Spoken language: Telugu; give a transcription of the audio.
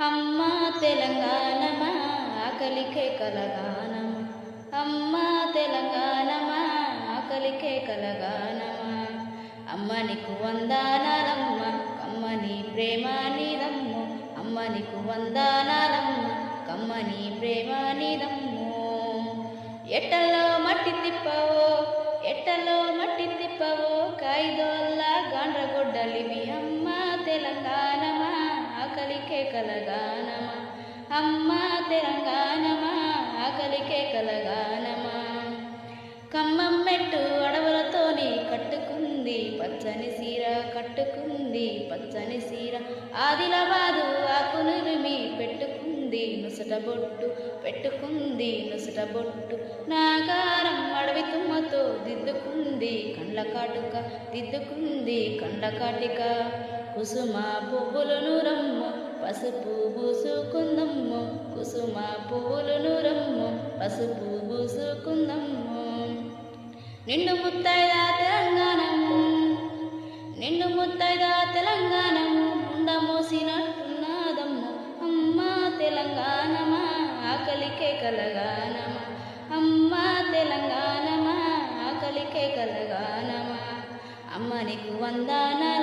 అమ్మ తెలంగాణమా ఆకలికే కలగానమా అమ్మ తెలంగాణమా ఆకలికే కలగానమా. అమ్మ నీకు వందనాలమ్మ కమ్మని ప్రేమ నీదమ్ము. అమ్మ నీకు వందనాలమ్మ కమ్మని ప్రేమ నీదమ్ము. ఎట్టలో మట్టి తిప్పవో ఎట్టలో మట్టి తిప్పవో కాయిదోల్లా గాండ్రగొడ్డలివి అమ్మ. ఆకలికే కలగానమా? అమ్మ తెలంగాణమా? ఆకలికే కలగానమా? ఖమ్మం మెట్టు అడవులతోని కట్టుకుంది పచ్చని సీర కట్టుకుంది పచ్చని సీర ఆదిలాబాదు ఆకునురిమి పెట్టుకుంది నుసట బొట్టు పెట్టుకుంది నుసట బొట్టు. నాగారం అడవి తుమ్మతో దిద్దుకుంది కండ్ల కాటుక దిద్దుకుంది కండ్ల కాటిక. కుసుమ పువ్వులను పసుపు పూసుకుందమ్ము కుసుమ పువ్వులను రమ్ము పసుపు పూసుకుందమ్ము. నిండు ముత్తైదా తెలంగాణము నిండు ముత్తైదా తెలంగాణము ఉండ మోసినట్టున్నదమ్ము. అమ్మ తెలంగాణమా ఆకలికే కలగానమా. అమ్మ తెలంగాణమా ఆకలికే కలగానమా. అమ్మ నీకు వందానా